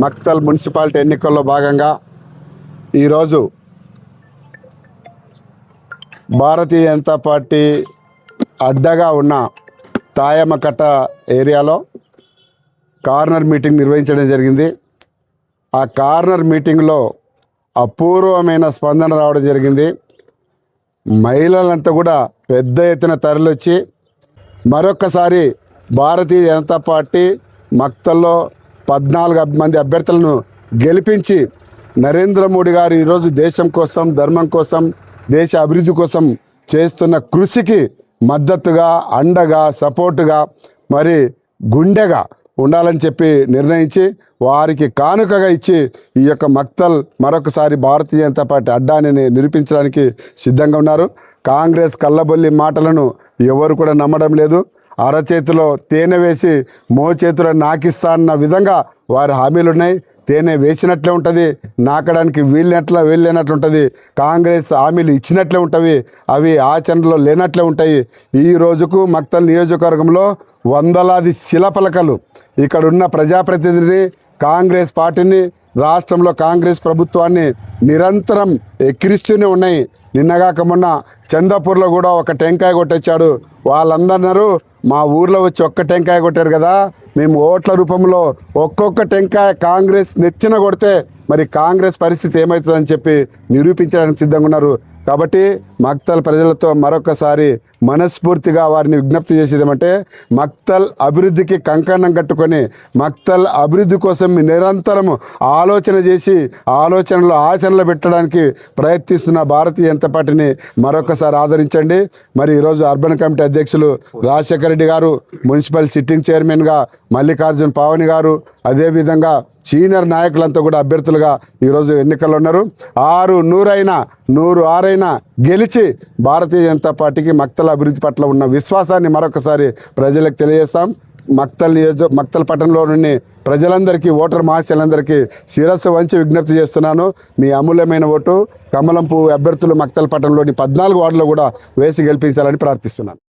Makthal municipality ఎన్నికల్లో భాగంగా ఈరోజు భారతీయ జనతా పార్టీ అడ్డగా ఉన్న తాయమ్మకట్ట ఏరియాలో కార్నర్ మీటింగ్ నిర్వహించడం జరిగింది. ఆ కార్నర్ మీటింగ్లో అపూర్వమైన స్పందన రావడం జరిగింది. మహిళలంతా కూడా పెద్ద ఎత్తున తరలివచ్చి మరొక్కసారి భారతీయ జనతా పార్టీ మక్తల్లో పద్నాలుగు మంది అభ్యర్థులను గెలిపించి నరేంద్ర మోడీ గారు ఈరోజు దేశం కోసం ధర్మం కోసం దేశ అభివృద్ధి కోసం చేస్తున్న కృషికి మద్దతుగా అండగా సపోర్టుగా మరి గుండెగా ఉండాలని చెప్పి నిర్ణయించి వారికి కానుకగా ఇచ్చి ఈ యొక్క మక్తల్ మరొకసారి భారతీయ జనతా పార్టీ అడ్డాని నిరూపించడానికి సిద్ధంగా ఉన్నారు. కాంగ్రెస్ కళ్ళబొల్లి మాటలను ఎవరు కూడా నమ్మడం లేదు. అరచేతిలో తేనె వేసి మోచేతిలో నాకిస్తా అన్న విధంగా వారి హామీలు ఉన్నాయి తేనె వేసినట్లే ఉంటుంది. నాకడానికి వీళ్ళనట్ల వీళ్ళనట్లు ఉంటుంది. కాంగ్రెస్ హామీలు ఇచ్చినట్లే ఉంటవి. అవి ఆచరణలో లేనట్లే ఉంటాయి. ఈ రోజుకు మక్తల్ నియోజకవర్గంలో వందలాది శిలపలకలు ఇక్కడ ఉన్న ప్రజాప్రతినిధిని కాంగ్రెస్ పార్టీని రాష్ట్రంలో కాంగ్రెస్ ప్రభుత్వాన్ని నిరంతరం ఎక్కిరిస్తూనే ఉన్నాయి. నిన్నగాక మొన్న చందాపూర్లో కూడా ఒక టెంకాయ కొట్టొచ్చాడు. వాళ్ళందరూ మా ఊర్లో వచ్చి ఒక్క టెంకాయ కొట్టారు కదా మేము ఓట్ల రూపంలో ఒక్కొక్క టెంకాయ కాంగ్రెస్ నెచ్చిన కొడితే మరి కాంగ్రెస్ పరిస్థితి ఏమవుతుందని చెప్పి నిరూపించడానికి సిద్ధంగా ఉన్నారు. కాబట్టి మక్తల్ ప్రజలతో మరొకసారి మనస్ఫూర్తిగా వారిని విజ్ఞప్తి చేసేదేమంటే మక్తల్ అభివృద్ధికి కంకణం కట్టుకొని మక్తల్ అభివృద్ధి కోసం నిరంతరము ఆలోచన చేసి ఆలోచనలు ఆచరణలో పెట్టడానికి ప్రయత్నిస్తున్న భారతీయ జనతా పార్టీని మరొకసారి ఆదరించండి. మరి ఈరోజు అర్బన్ కమిటీ అధ్యక్షులు రాజశేఖర రెడ్డి గారు మున్సిపల్ సిట్టింగ్ చైర్మన్గా మల్లికార్జున్ పావని గారు అదేవిధంగా సీనియర్ నాయకులంతా కూడా అభ్యర్థులుగా ఈరోజు ఎన్నికల్లో ఉన్నారు. ఆరు నూరైనా నూరు ఆరైనా గెలిచి భారతీయ జనతా పార్టీకి మక్తల అభివృద్ధి పట్ల ఉన్న విశ్వాసాన్ని మరొకసారి ప్రజలకు తెలియజేస్తాం. మక్తల్ నియోజక మక్తల్ పట్టణంలో నుండి ప్రజలందరికీ ఓటర్ మహాశయులందరికీ శిరస్సు వంచి విజ్ఞప్తి చేస్తున్నాను. మీ అమూల్యమైన ఓటు కమలంపు అభ్యర్థులు మక్తల్ పట్టణంలోని పద్నాలుగు వార్డులో కూడా వేసి గెలిపించాలని ప్రార్థిస్తున్నాను.